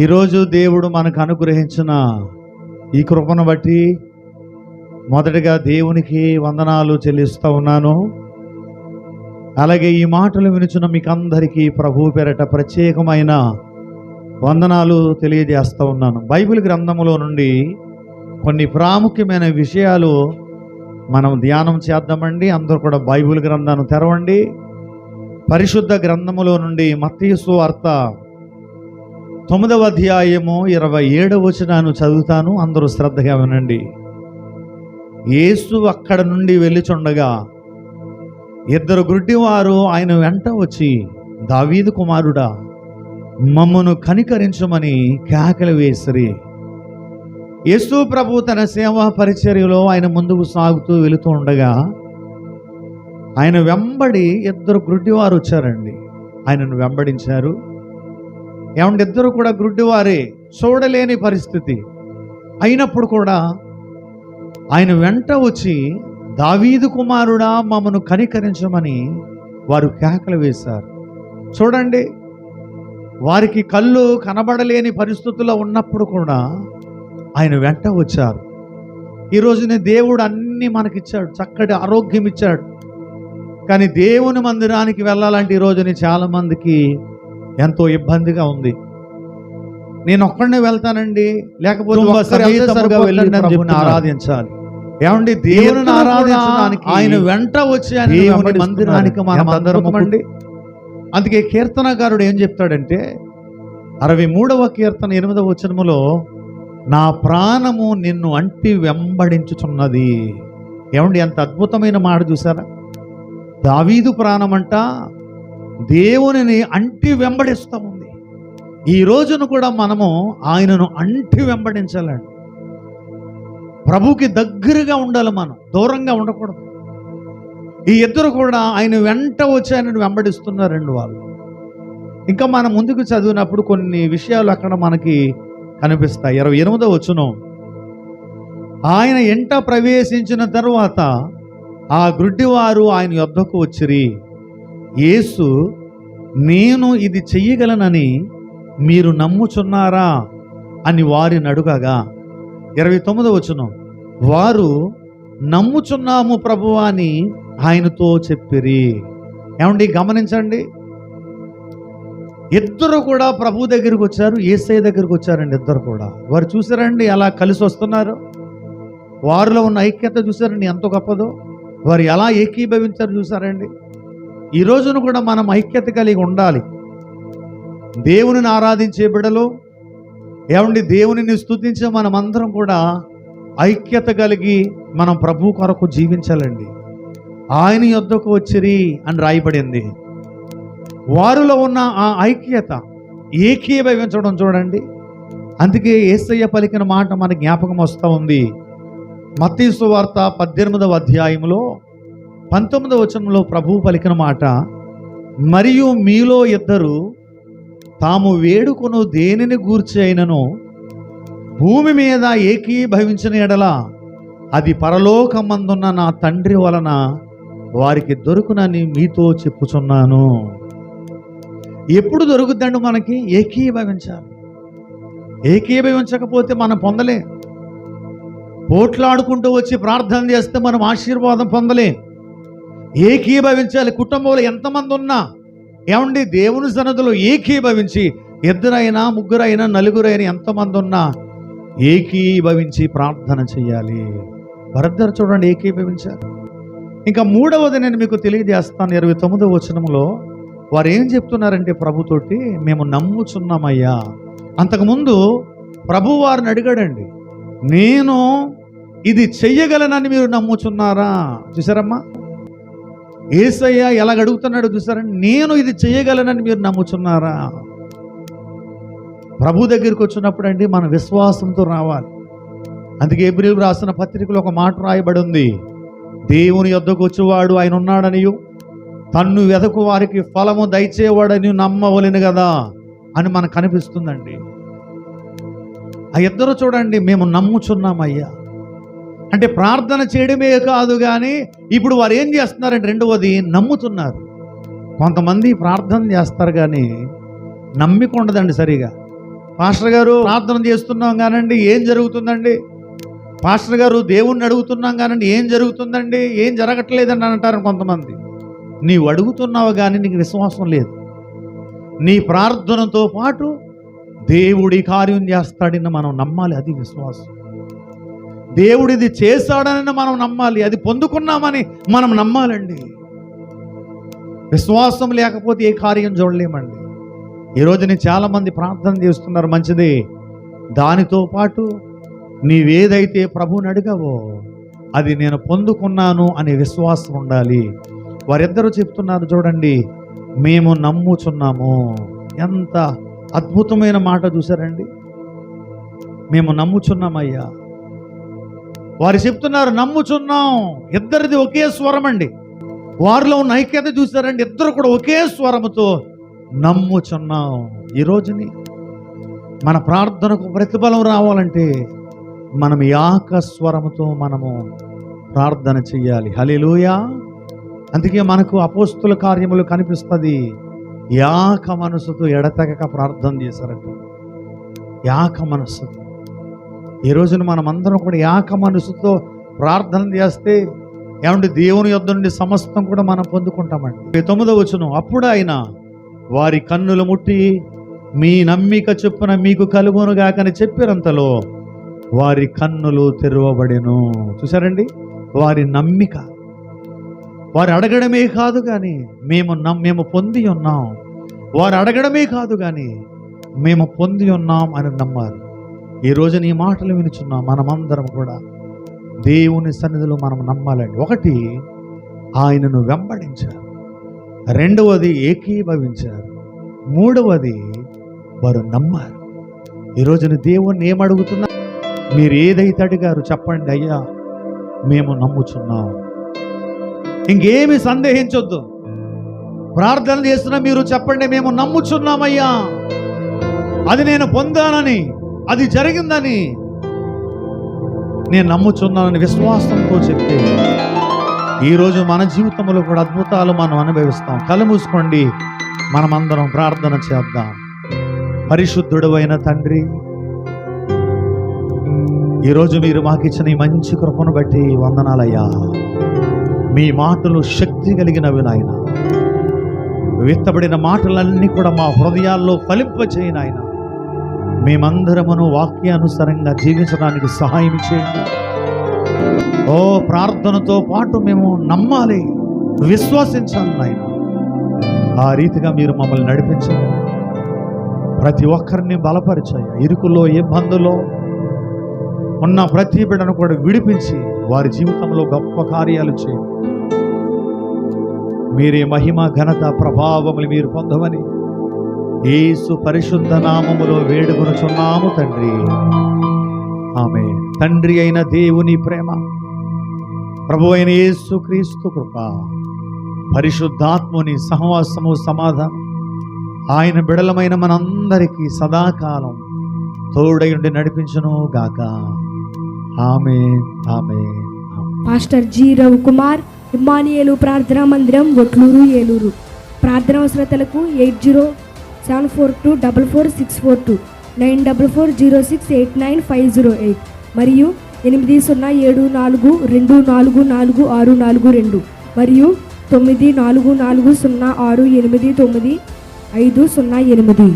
ఈరోజు దేవుడు మనకు అనుగ్రహించిన ఈ కృపను బట్టి మొదటగా దేవునికి వందనాలు చెల్లిస్తూ ఉన్నాను. అలాగే ఈ మాటలు వినుచున్న మీకు అందరికీ ప్రభు పేరట ప్రత్యేకమైన వందనాలు తెలియజేస్తూ ఉన్నాను. బైబిల్ గ్రంథములో నుండి కొన్ని ప్రాముఖ్యమైన విషయాలు మనం ధ్యానం చేద్దామండి. అందరూ కూడా బైబిల్ గ్రంథాన్ని తెరవండి. పరిశుద్ధ గ్రంథములో నుండి మత్తీసు వార్త తొమ్మిదవ అధ్యాయము ఇరవై ఏడవ వచనాన్ని చదువుతాను. అందరూ శ్రద్ధగా వినండి. యేసు అక్కడ నుండి వెళ్ళిచుండగా ఇద్దరు గుడ్డివారు ఆయన వెంట వచ్చి దావీదు కుమారుడా మమ్మను కనికరించమని కేకలు వేసిరి. యేసు ప్రభు తన సేవా పరిచర్యలో ఆయన ముందుకు సాగుతూ వెళుతూ ఉండగా ఆయన వెంబడి ఇద్దరు గుడ్డివారు వచ్చారండి. ఆయనను వెంబడించారు. ఏమంటే ఇద్దరు కూడా గుడ్డివారే చూడలేని పరిస్థితి. అయినప్పుడు కూడా ఆయన వెంట వచ్చి దావీదు కుమారుడా మమ్మను కనికరించమని వారు కేకలు వేశారు. చూడండి వారికి కళ్ళు కనబడలేని పరిస్థితుల్లో ఉన్నప్పుడు కూడా ఆయన వెంట వచ్చారు. ఈ రోజున దేవుడు అన్నీ మనకిచ్చాడు చక్కటి ఆరోగ్యం ఇచ్చాడు కానీ దేవుని మందిరానికి వెళ్ళాలంటే ఈ రోజుని ఎంతో ఇబ్బందిగా ఉంది. నేను ఒక్కడనే వెళ్తానండి. లేకపోతే. ఆరాధించాలి. ఏమండి దేవుని ఆరాధించడానికి ఆయన వెంట వచ్చి ఆయన మందిరానికి మనం అందరం అండి అందుకే కీర్తనకారుడు ఏం చెప్తాడంటే అరవై మూడవ కీర్తన ఎనిమిదవ వచనములో నా ప్రాణము నిన్ను అంటి వెంబడించుచున్నది. ఏమండి ఎంత అద్భుతమైన మాట చూసారా? దావీదు ప్రాణమంట దేవునిని అంటి వెంబడిస్తూ ఉంది ఈ రోజును కూడా మనము ఆయనను అంటి వెంబడించాలండి ప్రభుకి దగ్గరగా ఉండాలి మనం దూరంగా ఉండకూడదు. ఈ ఇద్దరు కూడా ఆయన వెంట వచ్చి ఆయనను వెంబడిస్తున్నారండి వాళ్ళు. ఇంకా మనం ముందుకు చదివినప్పుడు కొన్ని విషయాలు అక్కడ మనకి కనిపిస్తాయి. ఇరవై ఎనిమిదో వచ్చును ఆయన ఎంట ప్రవేశించిన తర్వాత ఆ గుడ్డివారు ఆయన యొద్దకు వచ్చిరి. యేసు నేను ఇది చెయ్యగలనని మీరు నమ్ముచున్నారా అని వారిని అడుగగా ఇరవై తొమ్మిదో వచ్చును వారు నమ్ముచున్నాము ప్రభు అని ఆయనతో చెప్పిరి. ఏమండి గమనించండి. ఇద్దరు కూడా ప్రభు దగ్గరికి వచ్చారు ఏసఐ దగ్గరికి వచ్చారండి ఇద్దరు కూడా. వారు చూసారండి అలా కలిసి వస్తున్నారు? వారిలో ఉన్న ఐక్యత చూసారండి ఎంత గొప్పదో. వారు ఎలా ఏకీభవించారు చూసారండి? ఈ రోజున కూడా మనం ఐక్యత కలిగి ఉండాలి. దేవునిని ఆరాధించే బిడలు ఏమండి దేవునిని స్తుతించే మనమందరం కూడా ఐక్యత కలిగి మనం ప్రభు కొరకు జీవించాలండి. ఆయన యొద్దకు వచ్చిరి అని రాయబడింది. వారిలో ఉన్న ఆ ఐక్యత ఏకీభవించడం చూడండి. అందుకే ఏసయ్య పలికిన మాట మన జ్ఞాపకం వస్తూ ఉంది. మత్తీసు వార్త పద్దెనిమిదవ అధ్యాయంలో పంతొమ్మిదవ వచనంలో ప్రభువు పలికిన మాట మరియు మీలో ఇద్దరు తాము వేడుకొను దేనిని గూర్చి అయినను? భూమి మీద ఏకీభవించిన ఎడల అది పరలోకమందున్న నా తండ్రి వలన వారికి దొరుకునని మీతో చెప్పుచున్నాను. ఎప్పుడు దొరుకుద్దండి మనకి? ఏకీభవించాలి. ఏకీభవించకపోతే మనం పొందలే. పోట్లాడుకుంటూ వచ్చి ప్రార్థన చేస్తే మనం ఆశీర్వాదం పొందలేం. ఏకీభవించాలి. కుటుంబంలో ఎంతమంది ఉన్నా ఏమండి? దేవుని సన్నదిలో ఏకీభవించి ఇద్దరైనా ముగ్గురైనా నలుగురైనా ఎంతమంది ఉన్నా ఏకీభవించి ప్రార్థన చేయాలి. భరద్దరు చూడండి ఏకీభవించారు. ఇంకా మూడవది నేను మీకు తెలియజేస్తాను. ఇరవై తొమ్మిదవ వచనంలో వారు ఏం చెప్తున్నారంటే ప్రభుతోటి మేము నమ్ముచున్నామయ్యా. అంతకుముందు ప్రభు వారిని అడిగాడండి నేను ఇది చెయ్యగలనని మీరు నమ్ముచున్నారా? చూసారమ్మా ఏసయ్య ఎలాగ అడుగుతున్నాడు చూసారని నేను ఇది చేయగలనని మీరు నమ్ముచున్నారా? ప్రభు దగ్గరికి వచ్చినప్పుడు అండి మన విశ్వాసంతో రావాలి. అందుకే ఏప్రిల్ రాసిన పత్రికలో ఒక మాట రాయబడి ఉంది దేవుని యొద్దకు వచ్చేవాడు ఆయన ఉన్నాడనియు తన్ను వెదకు వారికి ఫలము దయచేవాడని నమ్మవలేను కదా అని మనకు కనిపిస్తుందండి ఆ ఇద్దరు చూడండి మేము నమ్ముచున్నామయ్యా. అంటే ప్రార్థన చేయడమే కాదు కానీ ఇప్పుడు వారు ఏం చేస్తున్నారంటే రెండవది నమ్ముతున్నారు. కొంతమంది ప్రార్థన చేస్తారు కానీ నమ్మిక ఉండదండి సరిగా. పాస్టర్ గారు ప్రార్థన చేస్తున్నాం కానండి ఏం జరుగుతుందండి? పాస్టర్ గారు దేవుణ్ణి అడుగుతున్నాం కానండి ఏం జరుగుతుందండి? ఏం జరగట్లేదని అంటారు కొంతమంది. నీవు అడుగుతున్నావు కానీ నీకు విశ్వాసం లేదు. నీ ప్రార్థనతో పాటు దేవుడి కార్యం చేస్తాడని మనం నమ్మాలి అది విశ్వాసం. దేవుడిది చేశాడని మనం నమ్మాలి. అది పొందుకున్నామని మనం నమ్మాలండి. విశ్వాసం లేకపోతే ఏ కార్యం చూడలేమండి. ఈ రోజుని చాలామంది ప్రార్థన చేస్తున్నారు మంచిది. దానితో పాటు నీవేదైతే ప్రభువుని అడిగావో అది నేను పొందుకున్నాను అనే విశ్వాసం ఉండాలి. వారిద్దరూ చెప్తున్నారు చూడండి మేము నమ్ముచున్నాము. ఎంత అద్భుతమైన మాట చూసారండి మేము నమ్ముచున్నామయ్యా. వారు చెప్తున్నారు నమ్ముచున్నాం. ఇద్దరిది ఒకే స్వరం అండి వారిలో ఉన్న ఐక్యత చూసారండి ఇద్దరు కూడా ఒకే స్వరముతో నమ్ముచున్నాం. ఈ రోజుని మన ప్రార్థనకు ప్రతిఫలం రావాలంటే మనం యాక స్వరముతో మనము ప్రార్థన చెయ్యాలి హలిలుయా అందుకే మనకు అపోస్తుల కార్యములు కనిపిస్తుంది. యాక మనసుతో ఎడతెగక ప్రార్థన చేశారట. యాక మనస్సుతో ఈ రోజున మనం అందరం కూడా యాక మనసుతో ప్రార్థన చేస్తే ఏమంటే దేవుని యొద్ నుండి సమస్తం కూడా మనం పొందుకుంటామండి. తొమ్మిదో వచ్చును అప్పుడు ఆయన వారి కన్నులు ముట్టి మీ నమ్మిక చొప్పున మీకు కలుగును గాకని చెప్పినంతలో వారి కన్నులు తెరవబడెను. చూసారండి వారి నమ్మిక. వారు అడగడమే కాదు కానీ మేము నమ్ మేము పొంది ఉన్నాం. వారు అడగడమే కాదు కానీ మేము పొంది ఉన్నాం అని నమ్మారు ఈ నీ మాటలు వినుచున్నాం మనమందరం కూడా దేవుని సన్నిధిలో మనం నమ్మాలండి. ఒకటి ఆయనను వెంబడించారు. రెండవది ఏకీభవించారు. మూడవది వారు నమ్మారు. ఈ రోజున దేవుణ్ణి ఏమడుగుతున్నా మీరు ఏదైతే అడిగారు చెప్పండి అయ్యా మేము నమ్ముచున్నాం. ఇంకేమి సందేహించొద్దు. ప్రార్థన చేస్తున్నా మీరు చెప్పండి మేము నమ్ముచున్నామయ్యా. అది నేను పొందానని. అది జరిగిందని నేను నమ్ముచున్నానని విశ్వాసంతో చెప్తే ఈరోజు మన జీవితంలో కూడా అద్భుతాలు మనం అనుభవిస్తాం. కళ్ళు మూసుకోండి. మనమందరం ప్రార్థన చేద్దాం. పరిశుద్ధుడు అయిన తండ్రి ఈరోజు మీరు మాకు ఇచ్చిన ఈ మంచి కృపను బట్టి వందనాలయ్యా. మీ మాటలు శక్తి కలిగినవి నాయన. విత్తబడిన మాటలన్నీ కూడా మా హృదయాల్లో ఫలింపచేయినాయనా మేమందరమును వాక్యానుసారంగా జీవించడానికి సహాయం చేయండి. ఓ ప్రార్థనతో పాటు మేము నమ్మాలి విశ్వసించాలి నాయన. ఆ రీతిగా మీరు మమ్మల్ని నడిపించండి. ప్రతి ఒక్కరిని బలపరిచాయి ఇరుకులో ఇబ్బందులో ఉన్న ప్రతి బిడ్డను కూడా విడిపించి వారి జీవితంలో గొప్ప కార్యాలు చేయండి. మీరే మహిమ ఘనత ప్రభావములు మీరు పొందమని యేసు పరిశుద్ధ నామములో వేడుకొనుచున్నాము తండ్రి. ఆమె తండ్రి అయిన దేవుని ప్రేమ ప్రభు అయిన యేసు క్రీస్తు కృప పరిశుద్ధాత్ముని సహవాసము సమాధానం ఆయన బిడలమైన మనందరికీ సదాకాలం తోడయుండి నడిపించును గాక. ఆమె ఆమె పాస్టర్ జి రవికుమార్ ఇమ్మానియేలు ప్రార్థనా మందిరం ఒట్లూరు ఏలూరు. ప్రార్థన అవసరతలకు eight zero seven four two double four six four two nine double four zero six eight nine five zero eight మరియు ఎనిమిది సున్నా ఏడు నాలుగు రెండు నాలుగు నాలుగు ఆరు నాలుగు రెండు మరియు తొమ్మిది నాలుగు నాలుగు సున్నా ఆరు ఎనిమిది తొమ్మిది ఐదు సున్నా ఎనిమిది.